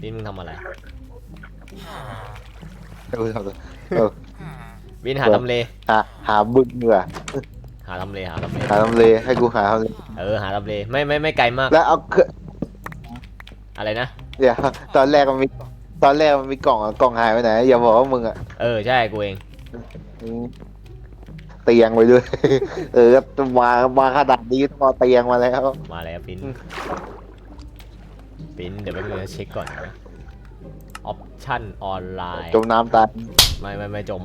ปิ้นมึงทำอะไร เออทำตัวเออปิ้นหาทำเล หาหาบึ้งเหงื่อหาทำเลหาทำเล หาทำเลให้กูหาทำเลเออหาทำเลไม่ไม่ไม่ไกลมาก แล้วเอาเครื่องอะไรนะ เดี๋ยวตอนแรกมันมีตอนแรกมันมีกล่องอะกล่องหายไปไหนอย่าบอกว่ามึงอะเออใช่กูเอง อืมเตียงไว้ด้วย เออก็มามาขนาดนี้ต้องเอาเตียงมาแล้ว มาแล้วปิ้น ปิ้นเดี๋ยวไปบนึงนะเช็คก่อนนะออปชั่นออนไลน์จมน้ำตายไม่ไม่ไม่จม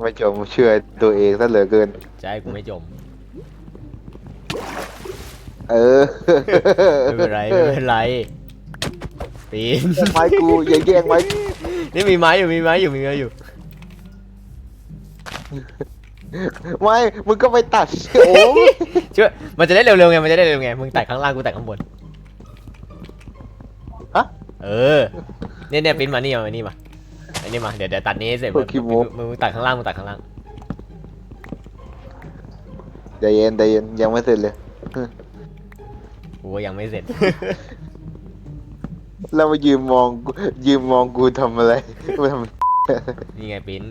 ไม่จมเชื่อตัวเองซะเหลือเกินใช่กูไม่จม เออไม่เป็นไรไม่เป็นไรปีนไม้กูอย่าแย่งไม้นี่มีไม้อยู่มีไม้อยู่มีไม้อยู่ ไม่มึงก็ไปตัดโอ้ช่วยมันจะได้เร็วๆไง มันจะได้เร็วไง มึงแตะข้างล่างกูแตะข้างบน ฮะ เออ เนี่ยเนี่ยปิ้นมานี่มานี่มาอันนี้มา เดี๋ยวเดี๋ยวตัดนี้ให้เสร็จโอ้มึงขี้โม้มึงมึงตัดข้างล่างมึงตัดข้างล่าง ใจเย็นใจเย็นยังไม่เสร็จเลย กูก็ยังไม่เสร็จ แล้วมายืมมองกูยืมมองกูทำอะไรมาทำนี่ไงปิ้น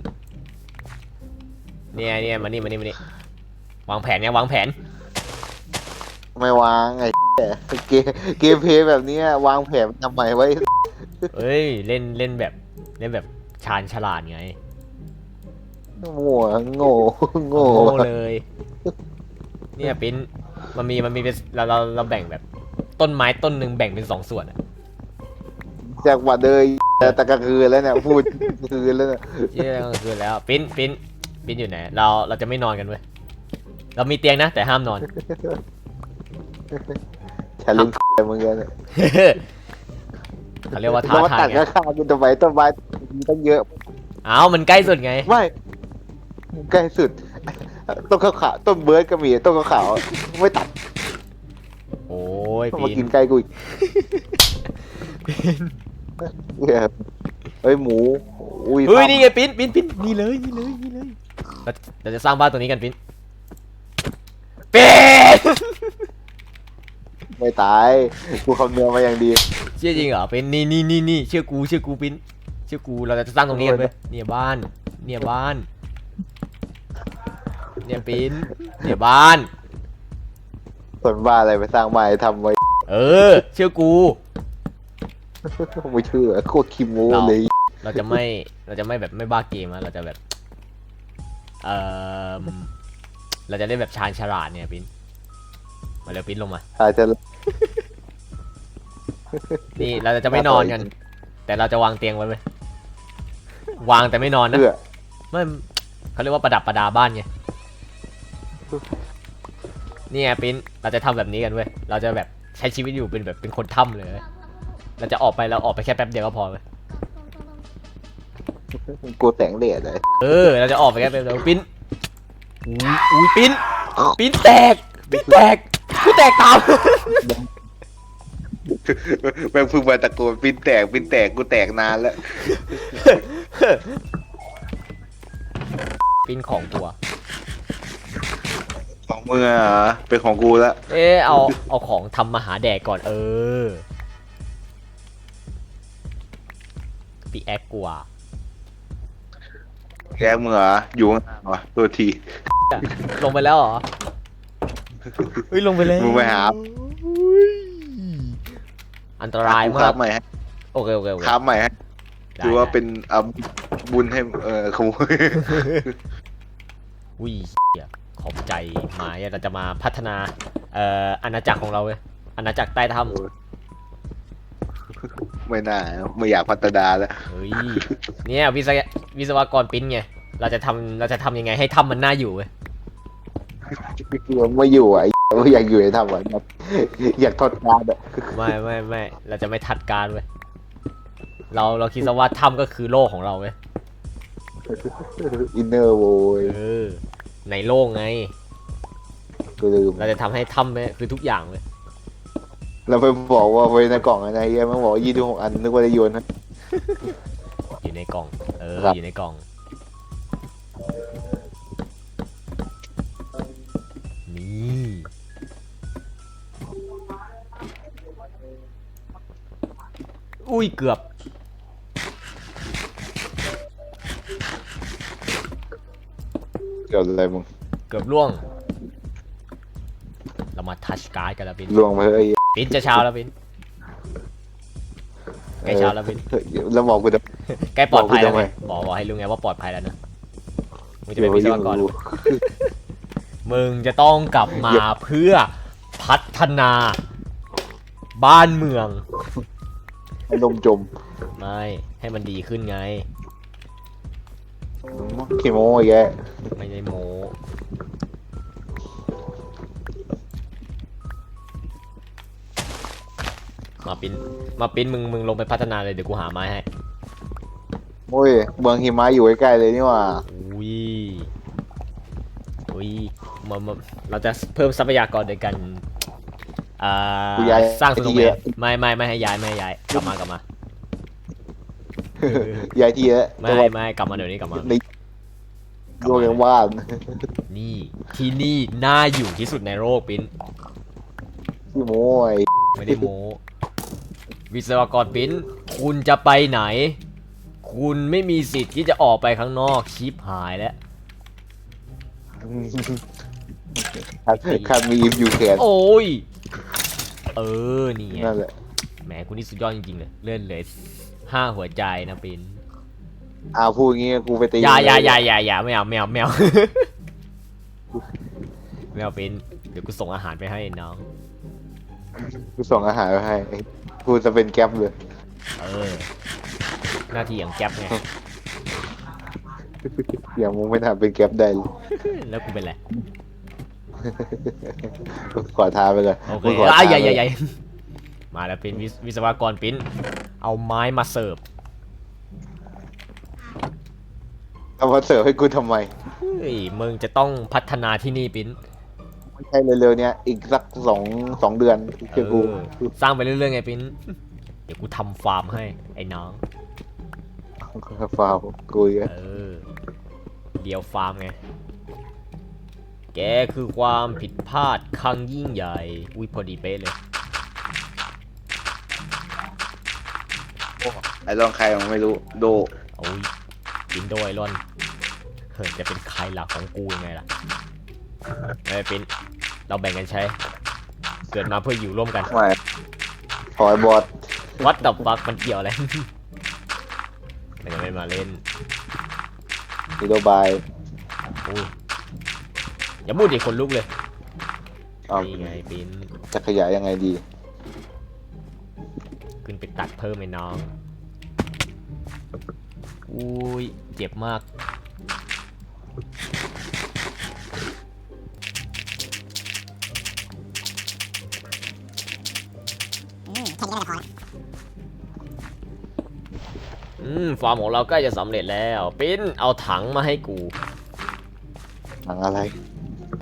เนี่ยเนี่ยมานี่มานี่มานี่วางแผนเนี่ยวางแผน ไม่วางไอ้เกมเกมเพลย์แบบเนี้ยวางแผนทำไมไว้เอ้ยเล่นเล่นแบบเล่นแบบชาญฉลาดไงหัวโง่โง่โง่เลย เนี่ยปิ้นมันมีมันมีเป็นเราเราเราแบ่งแบบ ต้นไม้ต้นหนึ่งแบ่งเป็นสองส่วนอะจากวันเลยแต่ตะกลางคืนแล้วเนี่ยพูดคืนแล้วเนี่ยเชื่อก็คือแล้วปิ้นปิ้น ปิ้นอยู่ไหน เราเราจะไม่นอนกันเว้ย เรามีเตียงนะ แต่ห้ามนอนฉันเล่นอะไรมึงเนี่ยเขาเรียกว่าท้าแล้วมาทาตัยดไงข้างๆกูทำไมต้นไม้มีตั้งเยอะเอ้ามันใกล้สุดไง ไม่ใกล้สุด ต้นขาวๆต้นเบิร์ดก็มีต้นขาวๆไม่ตัด โอ้ยต้องมาปิ้นกินใกล้กูอีกเนี่ยเฮ้ยหมู อุ้ยเฮ้ยนี่ไงปิ้นปิ้นปิ้นนี่เลยนี่เลยนี่เลย เราเราจะสร้างบ้านตัวนี้กันปิ้นปิ้นไม่ตาย กูคำนวณมาอย่างดี เชื่อจริงเหรอปิ้นนี่นี่นี่นี่เชื่อกูเชื่อกูปิ้นเชื่อกูเราจะสร้างตรงนี้กันเว้ยเนี่ยบ้าน เนี่ยบ้าน เนี่ยปิ้นเนี่ยบ้านส่วนบ้านอะไรไปสร้างบ้านทำไว้ เออ เชื่อกูไม่เชื่อโคตรคิโมเราเลย เราจะไม่เราจะไม่แบบไม่บ้าเกมอะเราจะแบบ เออเราจะเล่นแบบชาญฉลาดเนี่ยปิ้นมาเร็วปิ้นลงมา อาจจะนี่เราจะไม่นอนกัน แต่เราจะวางเตียงไว้ไหมวางแต่ไม่นอนนะเพื่อไม่เขาเรียกว่าประดับประดาบ้านไงนี่ไงปิ้นเราจะทำแบบนี้กันเว้ยเราจะแบบใช้ชีวิตอยู่เป็นแบบเป็นคนถ้ำเลยเว้ยเราจะออกไปเราออกไปแค่แป๊บเดียวก็พอเว้ย กูแต่งเด็ดเลย เออ เราจะออกไปแค่แป๊บเดียวปิ้นอุ้ยอุ้ยปิ้นปิ้นแตกปิ้นแตกกูแตกตาม แม่งเพิ่งมาตะโกนปินแตกปินแตกกูแตกนานแล้ว ปิ้นของตัว ของมึงอะเป็นของกูแล้วเออเอาเอาของทำมาหาแดกก่อนเออปีแอคกว่า แกมึงเหรออยู่ข้างล่างวะตัวที ลงไปแล้วเหรอเฮ้ยลงไปแล้วมึงไปหา อุ้ยอันตรายคมารักบใหม่ให้โอเคโอเคโอเคครับใหม่ให้ได้ถือว่าได้เป็นอะบุญให้เออขโมยอุ้ยเหี้ยขอบใจมาเนี่ยเราจะมาพัฒนาเอ่ออาณาจักรของเราเว้ยอาณาจักรใต้ถ้ำ ไม่น่าไม่อยากพัฒนาแล้วเฮ้ยเนี่ยวิศววิศวกรปิ้นไงเราจะทำเราจะทำยังไงให้ถ้ำมันน่าอยู่เว้ยไม่อยู่อะไอ้ไม่อยากอยู่ในถ้ำอะอยากทดงานอะไม่ไม่ไม่เราจะไม่ทัดการเว้ยเราเราคิดซะว่าถ้ำก็คือโลกของเราเว้ยอินเนอร์โวยเออในโลกไงกูลืมเราจะทำให้ถ้ำเนี่ยคือทุกอย่างเลย แล้วไปบอกว่าไว้ในกล่องอะไรเงี้ยมันบอกยี่สิบหกอันนึกว่าจะโยนนะ อยู่ในกล่อง เอออยู่ในกล่อง นี่อุ้ยเกือบ เกือบอะไรมึงเกือบล่วง เรามาทัชการ์ดกันแล้วพี่ ลวงไปเถอะย ปินจะเช้าแล้วปินใกล้เช้าแล้วปินเออแล้วบอกกูจะ ใกล้ปลอดภัยแล้วบอกไงกูทำไม บอกบอกให้รู้ไงว่าปลอดภัยแล้วนะมึงจะเป็นวิศวกรรู้มึงจะต้องกลับมาเพื่อพัฒนา บ้านเมืองให้ลมจมไม่ให้มันดีขึ้นไง ขี้โม้ไอ้แกไม่ได้โม มาปิ้นมาปิ้นมึงมึงลงไปพัฒนาเลยเดี๋ยวกูหาไม้ให้โอ้ยเมืองหิมะอยู่ใกล้ๆเลยนี่หว่าอุ้ยอุ้ยมามาเราจะเพิ่มทรัพยากรโดยการอ่ากูย้ายสร้างสไปโนที่ว์แมเยนอะไม่ไม่ไม่ให้ย้ายไม่ให้ย้ายกลับมากลับมาย้ายที่เยอะไม่แต่ว่าไม่กลับมาเดี๋ยวนี้กลับมาในโยกยังบ้านนี่ที่นี่น่าอยู่ที่สุดในโลกปิ้นขี้โม้ไอ้ไม่ได้โม วิศวกรปิ้น คุณจะไปไหน คุณไม่มีสิทธิ์ที่จะออกไปข้างนอกชิปหายแล้วคัดคัดมีอิฟอยู่แขนโอ้ย เออ นี่ไงนั่นแหละแหมคุณนี่สุดยอดจริงๆเลยเลื่อนเลยห้าหัวใจนะปิ้นอ้าวพูดอย่างงี้กูไปตีอย่าอย่าอย่าอย่าอย่าไม่เอาไม่เอาไม่เอาไม่เอาปิ้นเดี๋ยวกูส่งอาหารไปให้น้อง กูส่งอาหารไปให้ไอ้ กูจะเป็นแก๊ปเลย เออ หน้าที่อย่างแก๊ปไง อย่างมึงไม่ทำเป็นแก๊ปได้เลยแล้วกูเป็นไรขอท้าไปเลยโอเคมึงขออะท้าใหญ่ไปใหญ่ใหญ่มาแล้วเป็นวิศวิศวกรปิ้น เอาไม้มาเสิร์ฟ เอามาเสิร์ฟให้กูทำไม เฮ้ยมึงจะต้องพัฒนาที่นี่ปิ้น ไม่ใช่เร็วๆเนี้ยอีกสักสองสองเดือนเอเชื่อกูอสร้างไปเรื่อยๆไงปิ้นเดี๋ยวกูทำฟาร์มให้ไอ้น้อง ฟาวกูอีกเออเดียวฟาร์มไง แกคือความผิดพลาดครั้งยิ่งใหญ่ อุ้ยพอดีเป๊ะเลย ไอ้ลองใครมันไม่รู้โดโอ้ยปิ้นโดยรอนเฮ้ยจะเป็นใครหลักของกูยังไงล่ะ ไม่ปิ้นเราแบ่งกันใช้ เกิดมาเพื่ออยู่ร่วมกัน ไม่ถอยบอดวัดดับฟักมันเกี่ยวอะไรมันยังไม่มาเล่นนโยบายอุ้ยอย่าพูดดิคนลุกเลยเอานี่ไงปิ้นจะขยายยังไงดี ขึ้นไปตัดเพิ่มไอ้น้อง อุ้ยเจ็บมาก อืมฟาร์มของเราใกล้จะสำเร็จแล้ว ปิ้นเอาถังมาให้กูหนังอะไร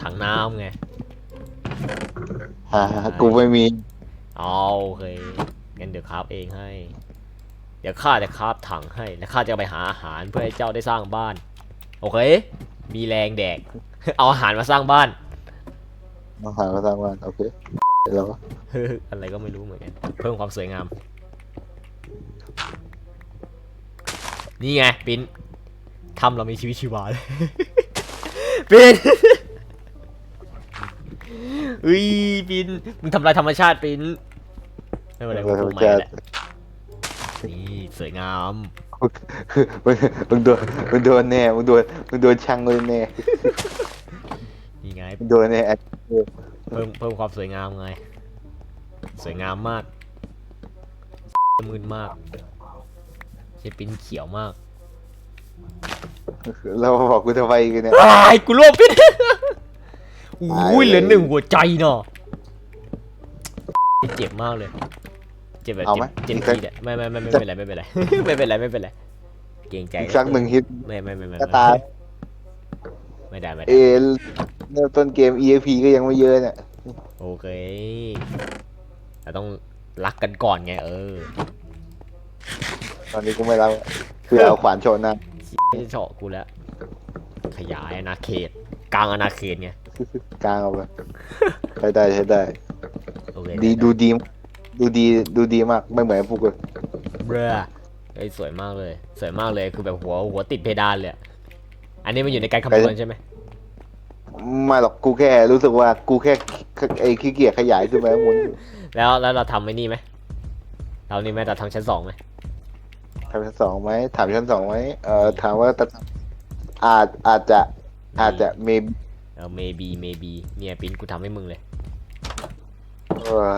ถังน้ำไง ฮะกูไม่มี เอาโอเคงั้นเดี๋ยวคราฟเองให้ เดี๋ยวข้าจะคราฟถังให้ แล้วข้าจะไปหาอาหารเพื่อให้เจ้าได้สร้างบ้าน โอเค มีแรงแดก เอาอาหารมาสร้างบ้าน มาหามาสร้างบ้านโอเคแล้วอะไรก็ไม่รู้เหมือนกัน เพิ่มความสวยงาม นี่ไงปินทำเรามีชีวิตชีวาเลยปินอุ้ยปินมึงทำลายธรรมชาติปินไม่เป็นไรกูธรปรลูมกใหม่ชาแหติละนี่สวยงามมึงมึงโดนมึงโดนแน่มึงโดนมึงโดนช่างเลยแน่นี่ไงมึงโดนแน่เพิ่มเพิ่มความสวยงามไง สวยงามมากมืนมาก ใช่ปิ้นเขียวมากเราบอกกูจะไปกันเนี่ยอ้ายกูรวบปิ้นอุ้ยเหลือหนึ่งหัวใจเนาะเจ็บมากเลย เจ็บแบบเอาไหม เจ็บอีกเจ็สับกทีเดียวไม่ไม่ไม่ไม่เป็นไรไม่เป็นไร ไม่เป็นไรไม่เป็นไรเกรงใจอีกสักหนึ่งฮิตไม่ไม่ไม่ไม่ก็ตายไม่ได้ไม่เอได้เริ่มต้นเกม EXP ก็ยังไม่เยอะเนี่ยโอเคเราต้องรักกันก่อนไงเออต อนนี้กูไม่รับคือเอาขวานโชนหนะไม่เฉาะกูแล้ว ขยายอาณาเขต กลางอาณาเขตไงกลางเอาไปใช้ได้ใช้ได้ โอเคดีดูดีดูดีดูดีมากไม่เหมือนพวกกูดเบ้อเฮ้ยสวยมากเลย สวยมากเลยคือแบบหัวหัวติดเพดานเลยอะอันนี้มันอยู่ในการคำนวณใช่ไหมไม่หรอกกูแค่รู้สึกว่ากูแค่ไอ้ขี้เกียจขยายขึ้นไปข้างบนแล้วแล้วเราทำไอ้นี่ไหมเรานี่ไหมเราทำชั้นสองไหม ถามชั้นสองไหมถามชั้นสองไหมเอ่อถามว่าจะอาจอาจจะอาจจะมีเออ maybe maybe เนี่ยปิ้นกูทำให้มึงเลยเอ่อ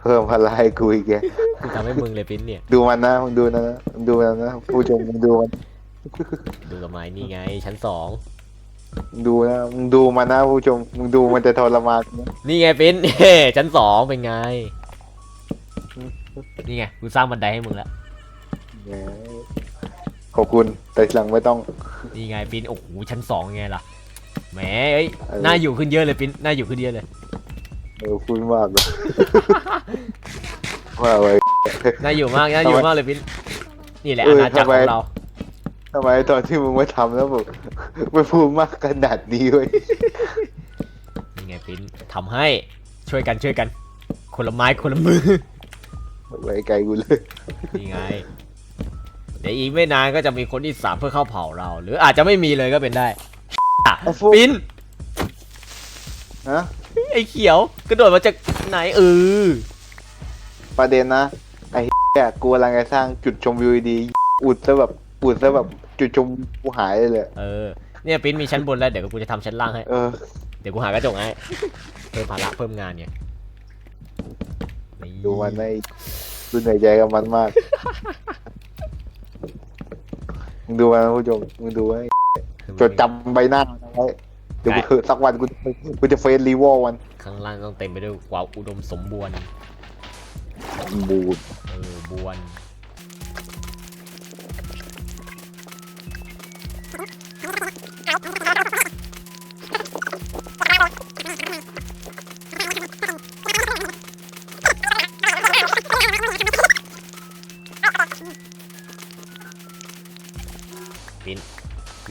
เพิ่มพลังให้กูอีกแกกูทำให้มึงเลยปิ้นเนี่ย ดูมันนะมึงดูนะมึงดูมันนะผู้ชมมึงดูมันดูกับไม้นี่ไง ชั้นสองมึงดูนะมึงดูมันนะผู้ชมมึงดูมันจะทรมานนะนี่ไงปิ้นเฮ้ชั้นสองเป็นไง นี่ไงกูสร้างบันไดให้มึงแล้วแหม ขอบคุณแต่ทีหลังไม่ต้อง นี่ไงปิ้นโอ้โหชั้นสองไงล่ะแหมเอ้ยเออ น่าอยู่ขึ้นเยอะเลยปิ้นน่าอยู่ขึ้นเยอะเลยเออคุณมากเลย ว่าไว้ น่าอยู่มากน่าอยู่มากเลยปิ้นนี่แหละเออาอณาจักรทำไมของเราทำไมตอนที่มึงมาทำแล้วแบบไม่พูดมากขนาดนี้เว้ยนี่ไงปิ้นทำให้ช่วยกันช่วยกัน คนละไม้คนละมือไว้ไกลกูเลย นี่ไง เดี๋ยวอีกไม่นานก็จะมีคนที่สามเพื่อเข้าเผาเรา หรืออาจจะไม่มีเลยก็เป็นได้อะไอ้ฟุกปิ้นฮะไอ้เขียวกระโดดมาจากไหนเออประเด็นนะ ไอ้เหี้ยกูกำลังจะสร้างจุดชมวิวดีๆอุดซะแบบอุดซะแบบจุดชมกูหายเลย เออเนี่ยปิ้นมีชั้นบนแล้วเดี๋ยวกูจะทำชั้นล่างให้เออ เดี๋ยวกูหากระจกให้เพิ่มภาระเพิ่มงานไงนี่ดูมันในดูเหนื่อยใจกับมันมาก มึงดูมันนะผู้ชมมึงดูไว้จดจำใบหน้ามันเอาไว้เดี๋ยวกูสักวันกูกูจะเฟซรีวอลวันข้างล่างต้องเต็มไปด้วยความอุดมสมบูรณ์บูดเออบวนปิ้น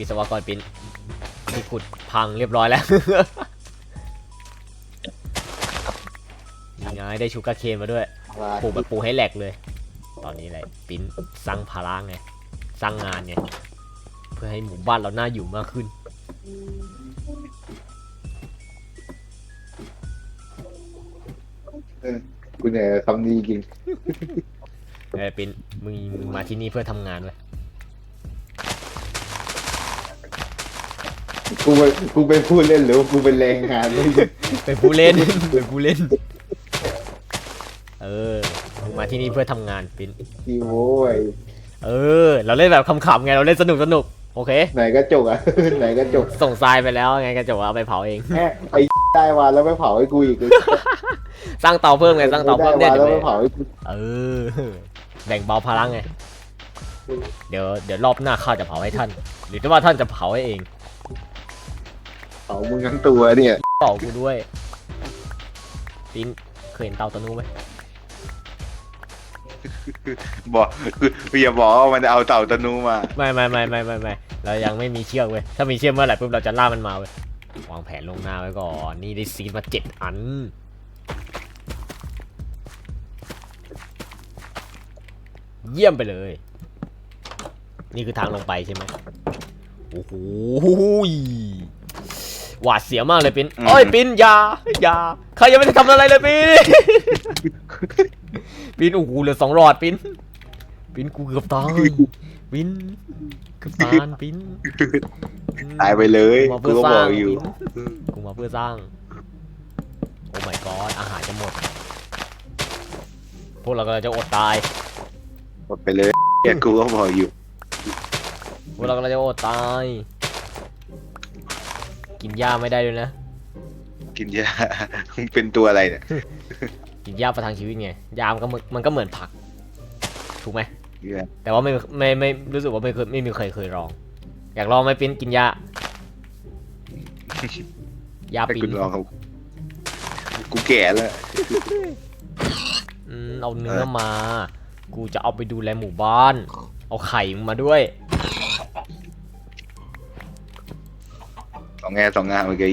ศวกรปิ้นที่ขุดพังเรียบร้อยแล้วนี่ไงได้ชูการ์เคนมาด้วยปลูกแบบปลูกให้แหลกเลย ตอนนี้อะไรปิ้นสร้างภาระไงสร้างงานไงเพื่อให้หมู่บ้านเราน่าอยู่มากขึ้นกูเหนื่อยกับคำนี้จริงเออปิ้นมึงมึงมาที่นี่เพื่อทำงานเลย กูเป็นกูเป็นผู้เล่นหรือว่ากูเป็นแรงงานไม่รู้เป็นผู้เล่น เป็นผู้เล่น เออมึงมาที่นี่เพื่อทำงานปิ้นที่โว้ยเออ เราเล่นแบบขำๆไง เราเล่นสนุกสนุกโอเค ไหนก็จกอะ ไหนก็จกส่งทรายไปแล้วไงก็จะว่าเอาไปเผาเอง แม่ไอ้ได้มาแล้วไม่เผาให้กูอีกสร้างเตาเพิ่มไงสร้างเตาเพิ่มได้เนี่ยมาเดี๋ยวไปแล้วไม่เผาให้กูเออ แบ่งเบาภาระไง เดี๋ยวเดี๋ยวรอบหน้าข้าจะเผาให้ท่าน หรือว่าท่านจะเผาให้เอง เผามึงทั้งตัวเนี่ยเป่ากูด้วยปิ้นเคยเห็นเตาตะนูไหมบอกคืออย่าบอกว่ามันเอาเต่าตะนูมา ไม่ไม่ไม่ไม่ไม่ไม่เรายังไม่มีเชือกเว้ยถ้ามีเชือกเมื่อไหร่ปุ๊บเราจะล่ามันมาเว้ยวางแผนลวงหน้าไว้ก่อนนี่ได้ซีดมาเจ็ดอันเยี่ยมไปเลย นี่คือทางลงไปใช่ไหมโอ้โห หวาดเสียวมากเลยปิ้นอืม โอ้ยปิ้นอยาอยาใครยังไม่ได้ทำอะไรเลยปิ้น ปิ้นโอ้โหเหลือสองหลอดปิ้นปิ้นกูเกือบตายปิ้นเกือบตายปิ้นตายไปเลยกูมากูเพื่อก็สบร้าองกอยู่ปิ้น กูมาเพื่อสร้าง โอ้ my god อาหารจะหมด พวกเรากำลังจะอดตาย หมดไปเลยเนี่ยกูก็บอกอยู่ พวกเรากำลังจะอดตาย กินหญ้าไม่ได้ด้วยนะ กินยา มึงเป็นตัวอะไรเนี่ยกินหญ้าประทังชีวิตไงหญ้ามันก็เหมือนมันก็เหมือนผัก ถูกไหม เหี้ยแต่ว่าไม่ไม่ไม่รู้สึกว่าไม่เคยไม่มีใครเคยลอง อยากลองไหมปิ้นกินหญ้าหญ้าถ้าปิ้กูนลองเขากูแก่แล้ว อืมเอาเนื้อมา กูจะเอาไปดูแลหมู่บ้าน เอาไข่มึงมาด้วย องแง่สองงานเมื่อกี้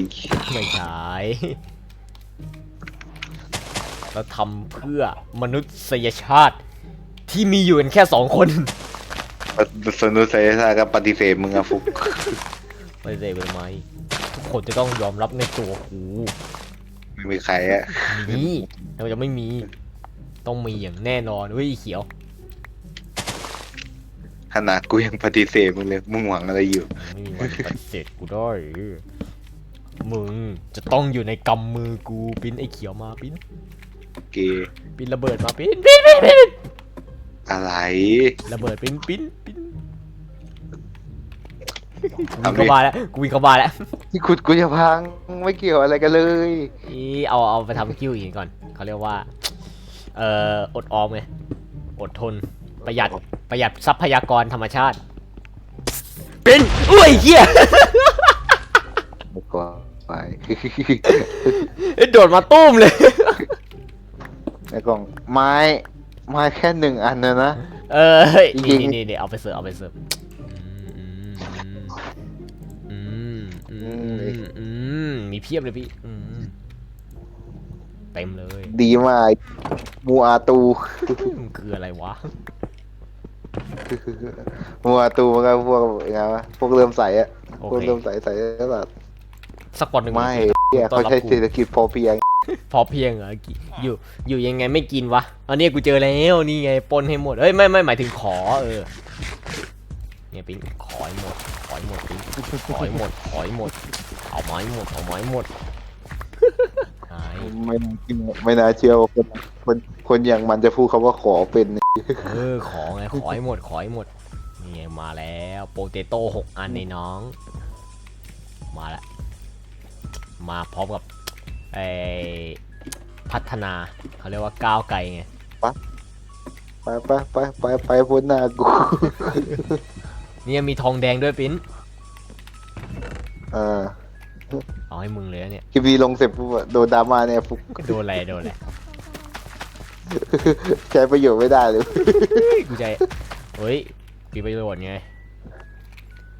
ไม่ใช่เราทำเพื่อมนุษยชาติ ที่มีอยู่กันแค่สองคนสนุเซซ่าก็ปฏิเสธมึงอะฟุกไม่ได้เป็นไหมทุกคนจะต้องยอมรับในตัวกูไม่มีใครอะมีเราจะไม่มี ต้องมีอย่างแน่นอนเฮ้ยไอ้เขียว ขนาดกูยังปฏิเสธมึงเลยมึงหวังอะไรอยู่ ไม่มีวันปฏิเสธกูได้มึงจะต้องอยู่ในกำมือกูปิ้นไอ้เขียวมาปิ้นโอเคปิ้นระเบิดมาปิ้นปิ้นปิ้นปิ้นอะไร ระเบิดปิ้นปิ้นปิ้นกูทำวิ่งดิเข้ามาแล้วกูวิ่งเข้ามาแล้วที่ขุดกูจะพังไม่เกี่ยวอะไรกันเลย อีเอาเอาไปทำคิวอีกก่อนเขาเรียกว่า เอ่ออดออมไงอดทน ประหยัดประหยัดทรัพยากรธรรมชาติปิ้นอุ้ยเหี้ยก็ไปเอ้ยโดดมาตุ้มเลยในกล่องไม้ไม้แค่หนึ่งอันนะนะ เออเฮ้ยจรินี่งนี่นี่เอาไปเสิร์ฟเอาไปเสิร์ฟอืมอืมอืมอืมอืมมีเพียบเลยพี่อืมเต็มเลย ดีมากมูอาตูมันคืออะไรวะ มูอาตูมันก็พวกยังไงวะพวกเริ่มใสอะโอพวกเคเริ่มใสใสแล้วแบบสักวันหนึ่งไม่เหียเขาใช้เศรษฐกิจพอเพียงพอเพียงเหรอกิอยู่อยู่ยังไงไม่กินวะอันนี้กูเจอแล้วนี่ไงปนให้หมดเอ้ยไม่ไม่หมายถึงขอเออเนี่ยปิ้งขอให้หมดขอให้หมดปิ้งขอให้หมดขอให้หมดเอาไม้หมดเอาไม้หมดายไม่ไม่น่าเชื่อว่าคนคนคนอย่างมันจะพูดคำว่าขอเป็น เออขอไงขอให้หมดขอให้หมดนี่ไงมาแล้วโปเตโต้หกอันในน้อง มาแล้วมาพร้อมกับไอพัฒนาเขาเรียกว่าก้าวไกลไงไปไปไปไปไปพ้นหน้ากูเนี่ยมีทองแดงด้วยปิ้น เออ เอาให้มึงเลยนะเนี่ย คลิปนี้ลงเสร็จปุ๊บอะโดนดราม่าเนี่ยฟุกโดนอะไรโดนอะไรใช้ประโยชน์ไม่ได้เลยกูใจเฮ้ยมีประโยชน์ไง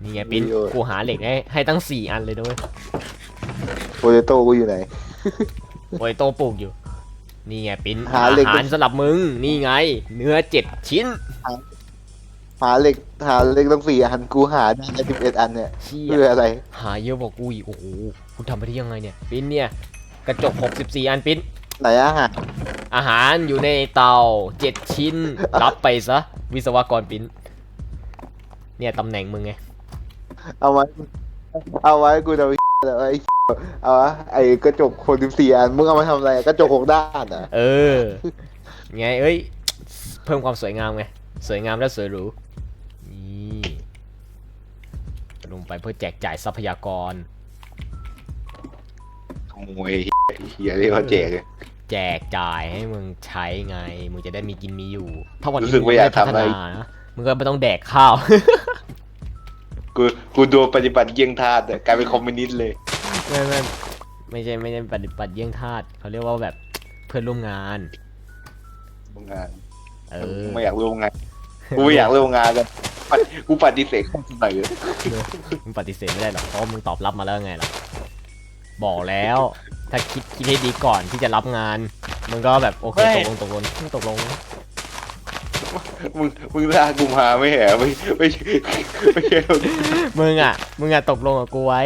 นี่ไงปิ้นประโยชน์กูหาเหล็กให้ให้ตั้งสี่อันเลยด้วยโปเตโต้กูอยู่ไหน โอ้ยโตปลูกอยู่ นี่ไงปิ้นหาเหล็ก อาหารสำหรับมึง นี่ไง เนื้อเจ็ดชิ้น หาเหล็กหาเหล็กต้องสี่อันกูหาได้สิบเอ็ดอันเนี่ยเชี่เพื่อยอะไร หาเยอะบอกกูอีกโอ้โหคุณทำไปได้ยังไงเนี่ยปิ้นเนี่ยกระจก 64 อันปิ้นไหนอาหารอาหารอยู่ในเตาเจ็ดชิ้น รับไปซะ วิศวกรปิ้นเนี่ยตำแหน่งมึงไง เอาไว้ เอาไว้กูจะเอาไอ้เอาวะไอ้กระจกคนสิบสี่อันมึงเอามาทำอะไรกระจกหกด้านอะเออไงเอ้ย เพิ่มความสวยงามไง สวยงามและสวยหรู ไปเพื่อแจกจ่ายทรัพยากร ขโมยเฮียเรียกว่าแจกเลย แจกจ่ายให้มึงใช้ไง มึงจะได้มีกินมีอยู่ ถ้าวันรู้นี้สึกมึงว่าไม่อยากได้พัฒทำอะไรนานะมึงก็ไม่ต้องแดกข้าว กูกูโดนปฏิบัติเยี่ยงทาสอะกลายเป็นคอมมิวนิสต์เลย ไม่ไม่ไม่ใช่ไม่ใช่ปฏิบัติเยี่ยงทาสเขาเรียกว่าแบบเพื่อนร่วมงาน ทำงาน เออ ไม่อยากร่วมงาน กูไม่อยากร่วมงานกัน กูปฏิเสธข้อเสนอมึงปฏิเสธไม่ได้หรอกเพราะมึงตอบรับมาแล้วไงล่ะบอกแล้ว ถ้าคิดคิดให้ดีก่อนที่จะรับงาน มึงก็แบบโอเคตกลงตกลงตกลงมึงมึงลากกูมาไม่แหรไม่ไม่ไม่ใช่มึงอะมึงอะตกลงกับกูไว้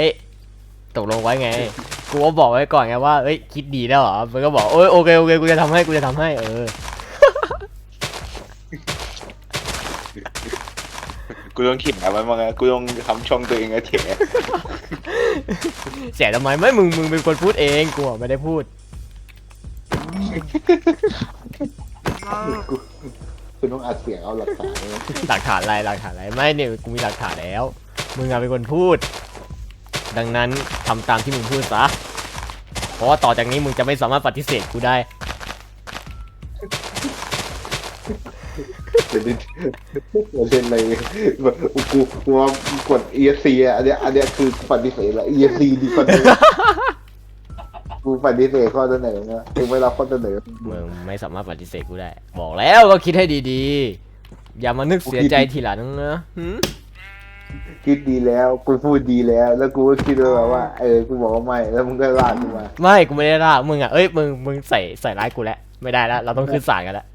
ตกลงไว้ไง กูก็บอกไว้ก่อนไงว่าเอ้ยคิดดีแล้วเหรอมึงก็บอกเอ้ยโอเคโอเคกูจะทำให้กูจะทำให้เออ กูต้องเขียนมันมั้งอะกูต้องทำช่องตัวเองอะเถียเสียทำไมไม่มึงมึงเป็นคนพูดเองกูอะไม่ได้พูด กูกูต้องอัดเสียงเอาหลักฐานเลยหลักฐานอะไรหลักฐานอะไรไม่เนี่ยกูมีหลักฐานแล้ว มึงอะเป็นคนพูด ดังนั้นทำตามที่มึงพูดซะเพราะว่าต่อจากนี้มึงจะไม่สามารถปฏิเสธกูได้ เดี๋ยวนี้เล่นอะไรแบบกูกูว่ากด ESC อะอันเนี้ยอันเนี้ยคือปฏิเสธละ ESC ดีกว่าเดิมกูปฏิเสธข้อเสนอนะถึงเวลาข้อเสนอมึงไม่สามารถปฏิเสธกูได้ บอกแล้วก็คิดให้ดีๆ อย่ามานึกเสียใจทีหลังนะหืมคิดดีแล้วกูพูดดีแล้ว แล้วกูก็คิดว่าแบบว่าเออกูบอกว่าไม่แล้วมึงก็ลากกูมาไม่กูไม่ได้ด่ามึงอะเอ้ยมึงมึงใส่ใส่ร้ายกูแล้วไม่ได้แล้วเราต้องขึ้นศาลกันแล้ว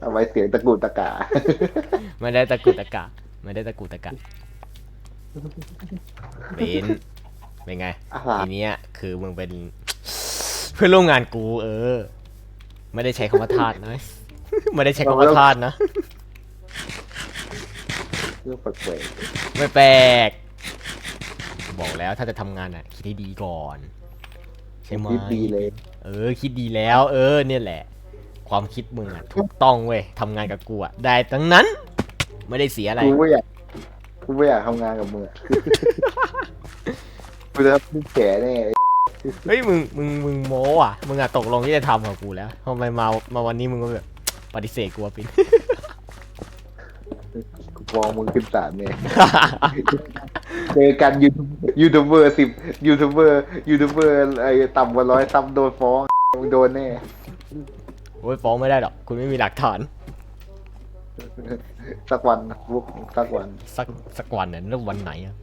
เอาไว้เสียงตะกุกตะกาไม่ได้ตะกุตะกะไม่ได้ตะกุตะกะเป็นเป็นไงอะไรทีเนี้ยคือมึงเป็น เพื่อนร่วมงานกูเออ ไม่ได้ใช้คำว่าทาสนะไม่ได้ใช้คำว่าทาสนะเรื่องแปลกไม่แปลกบอกแล้วถ้าจะทำงานอะ คิดให้ดีก่อน ใช่ไหมๆคิดดีเลย เออ คิดดีแล้ว เออ เนี่ยแหละ ความคิดมึงอะถูกต้องเว้ยทำงานกับกูอะได้ทั้งนั้น ไม่ได้เสียอะไร กูไม่อยากกูไม่อยากทำงานกับมึงอะกูจะพูดแก่แน่เฮ้ยมึงมึงมึงโม้อะมึงอะตกลงที่จะทำกับกูแล้วทำไมมามาวันนี้มึงก็แบบปฏิเสธกูอะปิน กูมองมึงขึ้นศาลเนี่ยเจอกันยูทูบยูทูบเบอร์สิบยูทูบเบอร์ยูทูบเบอร์ไอ้ต่ำกว่าร้อยซับโดนฟ้องมึงโดนแน่ โอ้ยฟ้องไม่ได้หรอก คุณไม่มีหลักฐาน สักวันบุ๊กสักวัน สักสักวันเนี่ยเรื่องวันไหนอะ